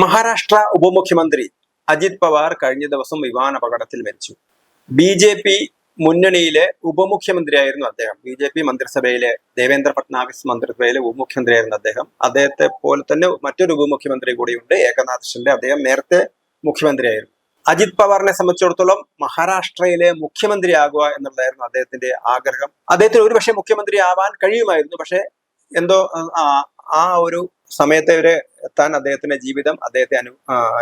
മഹാരാഷ്ട്ര ഉപമുഖ്യമന്ത്രി അജിത് പവാർ കഴിഞ്ഞ ദിവസം വിമാനാപകടത്തിൽ മരിച്ചു. ബി ജെ പി മുന്നണിയിലെ ഉപമുഖ്യമന്ത്രിയായിരുന്നു അദ്ദേഹം. ബി ജെ പി മന്ത്രിസഭയിലെ ദേവേന്ദ്ര ഫട്നാവിസ് മന്ത്രിസഭയിലെ ഉപമുഖ്യമന്ത്രിയായിരുന്നു അദ്ദേഹം. അദ്ദേഹത്തെ പോലെ തന്നെ മറ്റൊരു ഉപമുഖ്യമന്ത്രി കൂടിയുണ്ട് ഏകനാഥ് ഷിൻഡെ അദ്ദേഹം നേരത്തെ മുഖ്യമന്ത്രിയായിരുന്നു. അജിത് പവാറിനെ സംബന്ധിച്ചിടത്തോളം മഹാരാഷ്ട്രയിലെ മുഖ്യമന്ത്രിയാകുക എന്നുള്ളതായിരുന്നു അദ്ദേഹത്തിന്റെ ആഗ്രഹം. അദ്ദേഹത്തിന് ഒരുപക്ഷെ മുഖ്യമന്ത്രി ആവാൻ കഴിയുമായിരുന്നു പക്ഷെ എന്തോ ആ, ഒരു സമയത്തെ വരെ എത്താൻ അദ്ദേഹത്തിന്റെ ജീവിതം അദ്ദേഹത്തെ അനു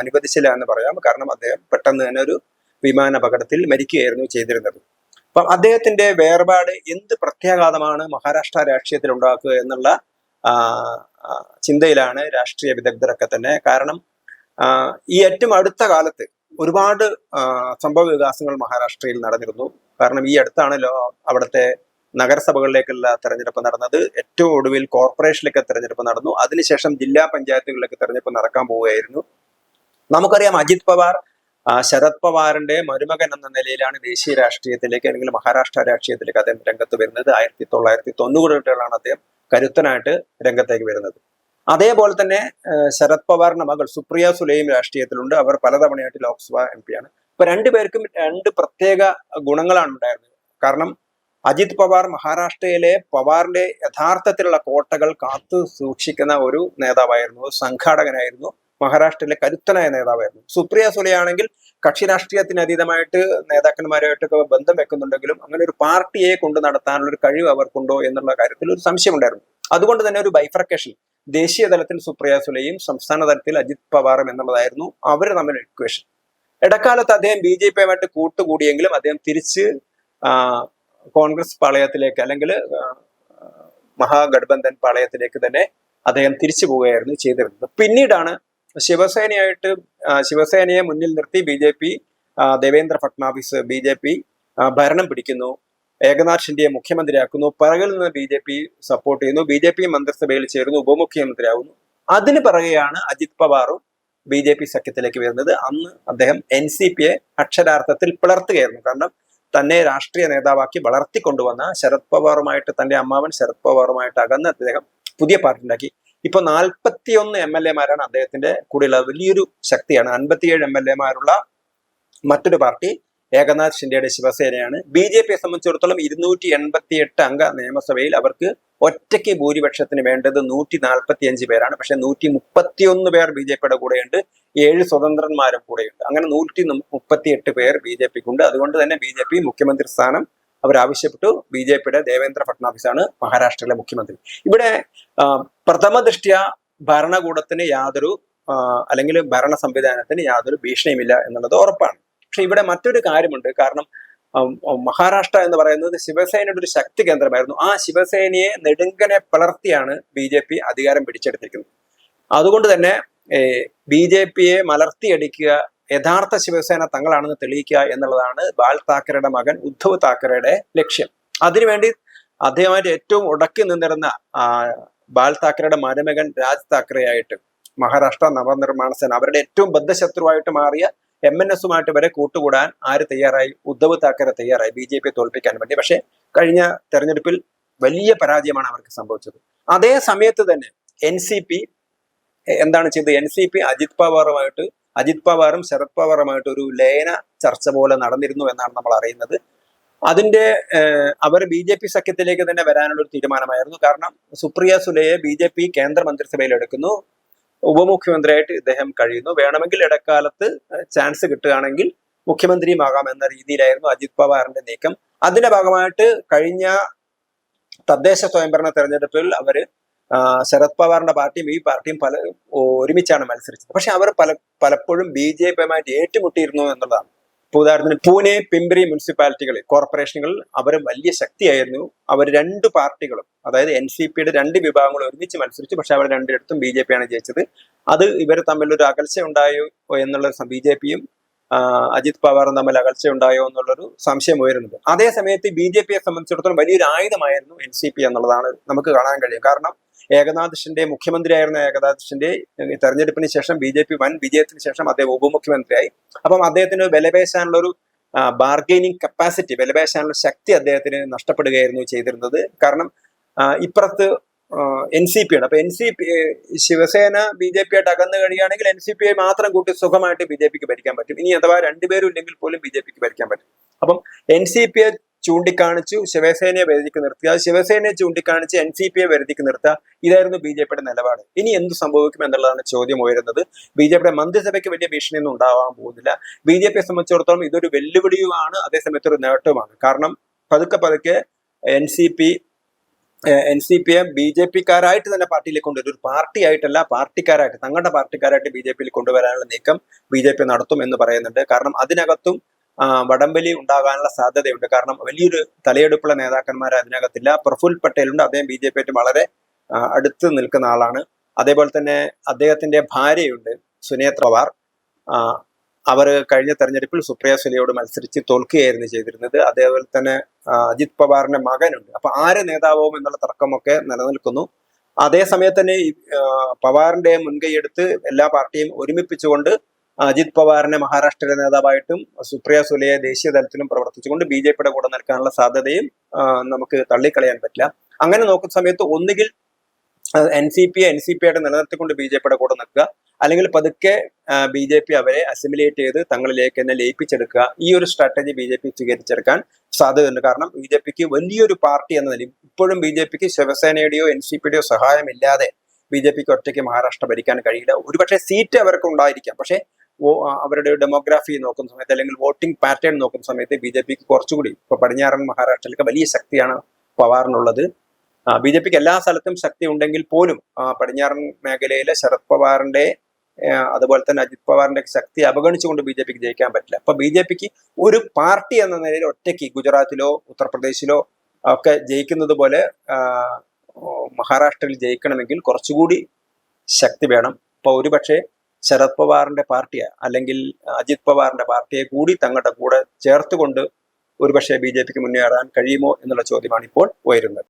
അനുവദിച്ചില്ല എന്ന് പറയാം. കാരണം അദ്ദേഹം പെട്ടെന്ന് തന്നെ ഒരു വിമാന അപകടത്തിൽ മരിക്കുകയായിരുന്നു ചെയ്തിരുന്നത്. അപ്പം അദ്ദേഹത്തിന്റെ വേർപാട് എന്ത് പ്രത്യാഘാതമാണ് മഹാരാഷ്ട്ര രാഷ്ട്രീയത്തിൽ ഉണ്ടാക്കുക എന്നുള്ള ചിന്തയിലാണ് രാഷ്ട്രീയ വിദഗ്ധരൊക്കെ തന്നെ. കാരണം ഈ ഏറ്റവും അടുത്ത കാലത്ത് ഒരുപാട് സംഭവ വികാസങ്ങൾ മഹാരാഷ്ട്രയിൽ നടന്നിരുന്നു. കാരണം ഈ അടുത്താണല്ലോ അവിടുത്തെ നഗരസഭകളിലേക്കുള്ള തെരഞ്ഞെടുപ്പ് നടന്നത് ഏറ്റവും ഒടുവിൽ കോർപ്പറേഷനിലേക്ക് തെരഞ്ഞെടുപ്പ് നടന്നു. അതിനുശേഷം ജില്ലാ പഞ്ചായത്തുകളിലേക്ക് തെരഞ്ഞെടുപ്പ് നടക്കാൻ പോവുകയായിരുന്നു. നമുക്കറിയാം അജിത് പവാർ ശരത് പവാറിന്റെ മരുമകൻ എന്ന നിലയിലാണ് ദേശീയ രാഷ്ട്രീയത്തിലേക്ക് അല്ലെങ്കിൽ മഹാരാഷ്ട്ര രാഷ്ട്രീയത്തിലേക്ക് അദ്ദേഹം രംഗത്ത് വരുന്നത്. ആയിരത്തി തൊള്ളായിരത്തി തൊണ്ണൂറുകളിലാണ് അദ്ദേഹം കരുത്തനായിട്ട് രംഗത്തേക്ക് വരുന്നത്. അതേപോലെ തന്നെ ശരത് പവാറിന്റെ മകൾ സുപ്രിയ സുലൈം രാഷ്ട്രീയത്തിലുണ്ട്. അവർ പലതവണയായിട്ട് ലോക്സഭ എം പിയാണ് ഇപ്പൊ രണ്ടുപേർക്കും രണ്ട് പ്രത്യേക ഗുണങ്ങളാണ് ഉണ്ടായിരുന്നത്. കാരണം അജിത് പവാർ മഹാരാഷ്ട്രയിലെ പവാറിന്റെ യഥാർത്ഥത്തിലുള്ള കോട്ടകൾ കാത്തു സൂക്ഷിക്കുന്ന ഒരു നേതാവായിരുന്നു. സംഘാടകനായിരുന്നു. മഹാരാഷ്ട്രയിലെ കരുത്തനായ നേതാവായിരുന്നു. സുപ്രിയ സുലയാണെങ്കിൽ കക്ഷി രാഷ്ട്രീയത്തിന് അതീതമായിട്ട് നേതാക്കന്മാരുമായിട്ടൊക്കെ ബന്ധം വെക്കുന്നുണ്ടെങ്കിലും അങ്ങനെ ഒരു പാർട്ടിയെ കൊണ്ട് നടത്താനുള്ള ഒരു കഴിവ് അവർക്കുണ്ടോ എന്നുള്ള കാര്യത്തിൽ ഒരു സംശയമുണ്ടായിരുന്നു. അതുകൊണ്ട് തന്നെ ഒരു ബൈഫർക്കേഷൻ ദേശീയ തലത്തിൽ സുപ്രിയ സുലയും സംസ്ഥാന തലത്തിൽ അജിത് പവാറും എന്നുള്ളതായിരുന്നു അവർ തമ്മിൽ ഇക്വേഷൻ ഇടക്കാലത്ത് അദ്ദേഹം ബി ജെ പിയുമായിട്ട് കൂട്ടുകൂടിയെങ്കിലും അദ്ദേഹം തിരിച്ച് കോൺഗ്രസ് പാളയത്തിലേക്ക് അല്ലെങ്കിൽ മഹാഗഡ്ബന്ധൻ പാളയത്തിലേക്ക് തന്നെ അദ്ദേഹം തിരിച്ചു പോവുകയായിരുന്നു ചെയ്തിരുന്നത്. പിന്നീടാണ് ശിവസേനയായിട്ട് ശിവസേനയെ മുന്നിൽ നിർത്തി B J P Devendra Fadnavis B J P ഭരണം പിടിക്കുന്നു. ഏകനാഥ് ഷിൻഡെയെ മുഖ്യമന്ത്രിയാക്കുന്നു. പിറകിൽ നിന്ന് ബി ജെ പി സപ്പോർട്ട് ചെയ്യുന്നു. ബി ജെ പി മന്ത്രിസഭയിൽ ചേരുന്നു. ഉപമുഖ്യമന്ത്രിയാകുന്നു അതിന് പിറകെയാണ് അജിത് പവാറും ബി ജെ പി സഖ്യത്തിലേക്ക് വരുന്നത്. അന്ന് അദ്ദേഹം എൻ സി പിയെ അക്ഷരാർത്ഥത്തിൽ പിളർത്തുകയായിരുന്നു. കാരണം തന്നെ രാഷ്ട്രീയ നേതാവാക്കി വളർത്തിക്കൊണ്ടുവന്ന ശരത് പവാറുമായിട്ട് തന്റെ അമ്മാവൻ ശരത് പവാറുമായിട്ട് അകന്ന് അദ്ദേഹം പുതിയ പാർട്ടി ഉണ്ടാക്കി. ഇപ്പൊ നാൽപ്പത്തിയൊന്ന് എം എൽ എമാരാണ് അദ്ദേഹത്തിന്റെ കൂടെയുള്ള വലിയൊരു ശക്തിയാണ്. അൻപത്തിയേഴ് എം എൽ എമാരുള്ള മറ്റൊരു പാർട്ടി ഏകനാഥ് ഷിൻഡെയുടെ ശിവസേനയാണ്. ബി ജെ പിയെ സംബന്ധിച്ചിടത്തോളം ഇരുന്നൂറ്റി എൺപത്തി എട്ട് അംഗ നിയമസഭയിൽ അവർക്ക് ഒറ്റയ്ക്ക് ഭൂരിപക്ഷത്തിന് വേണ്ടത് നൂറ്റി നാൽപ്പത്തി അഞ്ച് പേരാണ്. പക്ഷെ നൂറ്റി മുപ്പത്തിയൊന്ന് പേർ ബി ജെ പിയുടെ കൂടെയുണ്ട്. ഏഴ് സ്വതന്ത്രന്മാരും കൂടെയുണ്ട്. അങ്ങനെ നൂറ്റി മുപ്പത്തി എട്ട് പേർ ബി ജെ പിക്കുണ്ട്. അതുകൊണ്ട് തന്നെ ബി ജെ പി മുഖ്യമന്ത്രി സ്ഥാനം അവർ ആവശ്യപ്പെട്ടു ബി ജെ പിയുടെ ദേവേന്ദ്ര ഫട്നാവിസ് ആണ് മഹാരാഷ്ട്രയിലെ മുഖ്യമന്ത്രി. ഇവിടെ പ്രഥമ ദൃഷ്ട്യ ഭരണകൂടത്തിന് യാതൊരു അല്ലെങ്കിൽ ഭരണ സംവിധാനത്തിന് യാതൊരു ഭീഷണിയുമില്ല എന്നുള്ളത് ഉറപ്പാണ്. പക്ഷെ ഇവിടെ മറ്റൊരു കാര്യമുണ്ട്. കാരണം മഹാരാഷ്ട്ര എന്ന് പറയുന്നത് ശിവസേനയുടെ ഒരു ശക്തി കേന്ദ്രമായിരുന്നു. ആ ശിവസേനയെ നെടുങ്കനെ പിളർത്തിയാണ് ബി ജെ പി അധികാരം പിടിച്ചെടുത്തിരിക്കുന്നത്. അതുകൊണ്ട് തന്നെ ബി ജെ പിയെ മലർത്തിയടിക്കുക യഥാർത്ഥ ശിവസേന തങ്ങളാണെന്ന് തെളിയിക്കുക എന്നുള്ളതാണ് ബാൽ താക്കറയുടെ മകൻ ഉദ്ധവ് താക്കറയുടെ ലക്ഷ്യം. അതിനുവേണ്ടി അദ്ദേഹമായിട്ട് ഏറ്റവും ഉടക്കി നിന്നിരുന്ന ബാൽ താക്കറയുടെ മരുമകൻ രാജ് താക്കറെയായിട്ട് മഹാരാഷ്ട്ര നവനിർമ്മാണ സേന അവരുടെ ഏറ്റവും ബദ്ധശത്രുവായിട്ട് മാറിയ എം എൻ എസുമായിട്ട് വരെ കൂട്ടുകൂടാൻ ആര് തയ്യാറായി? ഉദ്ധവ് താക്കറെ തയ്യാറായി ബി ജെ പി തോൽപ്പിക്കാൻ വേണ്ടി. പക്ഷേ കഴിഞ്ഞ തെരഞ്ഞെടുപ്പിൽ വലിയ പരാജയമാണ് അവർക്ക് സംഭവിച്ചത്. അതേ സമയത്ത് തന്നെ എൻ സി പി എന്താണ് ചെയ്തത്? എൻ സി പി അജിത് പവാറുമായിട്ട് അജിത് പവാറും ശരത് പവാറുമായിട്ട് ഒരു ലയന ചർച്ച പോലെ നടന്നിരുന്നു എന്നാണ് നമ്മൾ അറിയുന്നത്. അതിന്റെ അവർ ബി ജെ പി സഖ്യത്തിലേക്ക് തന്നെ വരാനുള്ള ഒരു തീരുമാനമായിരുന്നു. കാരണം സുപ്രിയ സുലയെ ബി ജെ പി കേന്ദ്ര എടുക്കുന്നു. ഉപമുഖ്യമന്ത്രിയായിട്ട് ഇദ്ദേഹം കഴിയുന്നു. വേണമെങ്കിൽ ഇടക്കാലത്ത് ചാൻസ് കിട്ടുകയാണെങ്കിൽ മുഖ്യമന്ത്രിയുമാകാം എന്ന രീതിയിലായിരുന്നു അജിത് പവാറിന്റെ നീക്കം. അതിന്റെ ഭാഗമായിട്ട് കഴിഞ്ഞ തദ്ദേശ സ്വയംഭരണ തെരഞ്ഞെടുപ്പിൽ അവർ ശരത് പവാറിന്റെ പാർട്ടിയും ഈ പാർട്ടിയും പല ഒരുമിച്ചാണ് മത്സരിച്ചത്. പക്ഷെ അവർ പല പലപ്പോഴും ബി ജെ പിയുമായിട്ട് ഏറ്റുമുട്ടിയിരുന്നു എന്നുള്ളതാണ്. ഇപ്പൊ ഉദാഹരണത്തിന് പൂനെ പിംബ്രി മുനിസിപ്പാലിറ്റികളിൽ കോർപ്പറേഷനുകളിൽ അവർ വലിയ ശക്തിയായിരുന്നു. അവർ രണ്ട് പാർട്ടികളും അതായത് എൻ സി പിയുടെ രണ്ട് വിഭാഗങ്ങളും ഒരുമിച്ച് മത്സരിച്ചു. പക്ഷെ അവർ രണ്ടിടത്തും ബി ജെ പി ആണ് ജയിച്ചത്. അത് ഇവർ തമ്മിലൊരു അകൽച്ച ഉണ്ടായോ എന്നുള്ള ബി ജെ പിയും അജിത് പവാറും തമ്മിൽ അകൽച്ച ഉണ്ടായോ എന്നുള്ളൊരു സംശയം ഉയരുന്നത്. അതേ സമയത്ത് ബി ജെ പിയെ സംബന്ധിച്ചിടത്തോളം വലിയൊരു ആയുധമായിരുന്നു എൻ സി പി എന്നുള്ളതാണ് നമുക്ക് കാണാൻ കഴിയും കാരണം ഏകനാഥ് ഷിൻഡെ മുഖ്യമന്ത്രിയായിരുന്ന ഏകനാഥിന്റെ തെരഞ്ഞെടുപ്പിന് ശേഷം ബി ജെ പി വൻ വിജയത്തിന് ശേഷം അദ്ദേഹം ഉപമുഖ്യമന്ത്രിയായി. അപ്പം അദ്ദേഹത്തിന് വിലപേശാനുള്ള ഒരു ബാർഗൈനിങ് കപ്പാസിറ്റി വിലപേശാനുള്ള ശക്തി അദ്ദേഹത്തിന് നഷ്ടപ്പെടുകയായിരുന്നു ചെയ്തിരുന്നത്. കാരണം ഇപ്പുറത്ത് എൻ സി പി ആണ് അപ്പൊ N C P Shiv Sena B J P ആയിട്ട് അകന്നു കഴിയുകയാണെങ്കിൽ എൻ സി പി ഐ മാത്രം കൂട്ടി സുഖമായിട്ട് ബി ജെ പിക്ക് ഭരിക്കാൻ പറ്റും. ഇനി അഥവാ രണ്ടുപേരും ഇല്ലെങ്കിൽ പോലും ബി ജെ പിക്ക് ഭരിക്കാൻ പറ്റും. അപ്പം എൻ സി പി യെ ചൂണ്ടിക്കാണിച്ചു ശിവസേനയെ വരുതിക്ക് നിർത്തുക ശിവസേനയെ ചൂണ്ടിക്കാണിച്ച് എൻ സി പിയെ വരുതിക്ക് നിർത്തുക ഇതായിരുന്നു ബി ജെ പിയുടെ നിലപാട്. ഇനി എന്ത് സംഭവിക്കും എന്നുള്ളതാണ് ചോദ്യം ഉയരുന്നത്. ബി ജെ പിയുടെ മന്ത്രിസഭയ്ക്ക് വലിയ ഭീഷണിയൊന്നും ഉണ്ടാവാൻ പോകുന്നില്ല. ബി ജെ പിയെ സംബന്ധിച്ചിടത്തോളം ഇതൊരു വെല്ലുവിളിയുമാണ് അതേസമയത്ത് ഒരു നേട്ടവുമാണ്. കാരണം പതുക്കെ പതുക്കെ N C P N C P M B J പിക്കാരായിട്ട് തന്നെ പാർട്ടിയിലേക്ക് കൊണ്ടുവരും ഒരു പാർട്ടി ആയിട്ടല്ല പാർട്ടിക്കാരായിട്ട് തങ്ങളുടെ പാർട്ടിക്കാരായിട്ട് ബി ജെ പിയിൽ കൊണ്ടുവരാനുള്ള നീക്കം ബി ജെ പി നടത്തും എന്ന് പറയുന്നുണ്ട്. കാരണം അതിനകത്തും വടംവലി ഉണ്ടാകാനുള്ള സാധ്യതയുണ്ട്. കാരണം വലിയൊരു തലയെടുപ്പുള്ള നേതാക്കന്മാർ അതിനകത്തില്ല. പ്രഫുൽ പട്ടേലുണ്ട്. അദ്ദേഹം ബി ജെ പി ആയിട്ട് വളരെ അടുത്ത് നിൽക്കുന്ന ആളാണ്. അതേപോലെ തന്നെ അദ്ദേഹത്തിന്റെ ഭാര്യയുണ്ട് സുനേത്ര പവാർ. അവർ കഴിഞ്ഞ തെരഞ്ഞെടുപ്പിൽ സുപ്രിയ സുലിയോട് മത്സരിച്ച് തോൽക്കുകയായിരുന്നു ചെയ്തിരുന്നത്. അതേപോലെ തന്നെ അജിത് പവാറിന്റെ മകനുണ്ട്. അപ്പൊ ആര് നേതാവും എന്നുള്ള തർക്കമൊക്കെ നിലനിൽക്കുന്നു. അതേസമയത്ത് തന്നെ പവാറിന്റെ മുൻകൈയെടുത്ത് എല്ലാ പാർട്ടിയും ഒരുമിപ്പിച്ചുകൊണ്ട് അജിത് പവാറിനെ മഹാരാഷ്ട്രയിലെ നേതാവായിട്ടും സുപ്രിയ സുലയെ ദേശീയ തലത്തിലും പ്രവർത്തിച്ചുകൊണ്ട് ബി ജെ പിയുടെ കൂടെ നിൽക്കാനുള്ള സാധ്യതയും നമുക്ക് തള്ളിക്കളയാൻ പറ്റില്ല. അങ്ങനെ നോക്കുന്ന സമയത്ത് ഒന്നുകിൽ N C P N C P ആയിട്ട് നിലനിർത്തിക്കൊണ്ട് ബി ജെ പിയുടെ കൂടെ നിൽക്കുക അല്ലെങ്കിൽ പതുക്കെ ബി ജെ പി അവരെ അസിമിലേറ്റ് ചെയ്ത് തങ്ങളിലേക്ക് തന്നെ ലയിപ്പിച്ചെടുക്കുക. ഈ ഒരു സ്ട്രാറ്റജി ബി ജെ പി സ്വീകരിച്ചെടുക്കാൻ സാധ്യതയുണ്ട്. കാരണം ബി ജെ പിക്ക് വലിയൊരു പാർട്ടി എന്ന നിലയിൽ ഇപ്പോഴും ബി ജെ പിക്ക് ശിവസേനയുടെയോ എൻ സി പിയുടെയോ സഹായമില്ലാതെ ബി ജെ പിക്ക് ഒറ്റയ്ക്ക് മഹാരാഷ്ട്ര ഭരിക്കാൻ കഴിയില്ല. ഒരുപക്ഷെ സീറ്റ് അവർക്ക് ഉണ്ടായിരിക്കാം പക്ഷേ അവരുടെ ഡെമോഗ്രാഫി നോക്കുന്ന സമയത്ത് അല്ലെങ്കിൽ വോട്ടിംഗ് പാറ്റേൺ നോക്കുന്ന സമയത്ത് ബി ജെ പിക്ക് കുറച്ചുകൂടി ഇപ്പൊ പടിഞ്ഞാറൻ മഹാരാഷ്ട്രയിലൊക്കെ വലിയ ശക്തിയാണ് പവാറിനുള്ളത്. ബി ജെ പിക്ക് എല്ലാ സ്ഥലത്തും ശക്തി ഉണ്ടെങ്കിൽ പോലും പടിഞ്ഞാറൻ മേഖലയിലെ ശരത് പവാറിന്റെ അതുപോലെ തന്നെ അജിത് പവാറിന്റെ ശക്തി അവഗണിച്ചുകൊണ്ട് ബി ജെ പിക്ക് ജയിക്കാൻ പറ്റില്ല. അപ്പൊ ബി ജെ പിക്ക് ഒരു പാർട്ടി എന്ന നിലയിൽ ഒറ്റയ്ക്ക് ഗുജറാത്തിലോ ഉത്തർപ്രദേശിലോ ഒക്കെ ജയിക്കുന്നത് പോലെ മഹാരാഷ്ട്രയിൽ ജയിക്കണമെങ്കിൽ കുറച്ചുകൂടി ശക്തി വേണം. അപ്പൊ ഒരുപക്ഷെ ശരത് പവാറിന്റെ പാർട്ടിയെ അല്ലെങ്കിൽ അജിത് പവാറിന്റെ പാർട്ടിയെ കൂടി തങ്ങളുടെ കൂടെ ചേർത്തുകൊണ്ട് ഒരുപക്ഷെ ബി ജെ പിക്ക് മുന്നേറാൻ കഴിയുമോ എന്നുള്ള ചോദ്യമാണ് ഇപ്പോൾ ഉയരുന്നത്.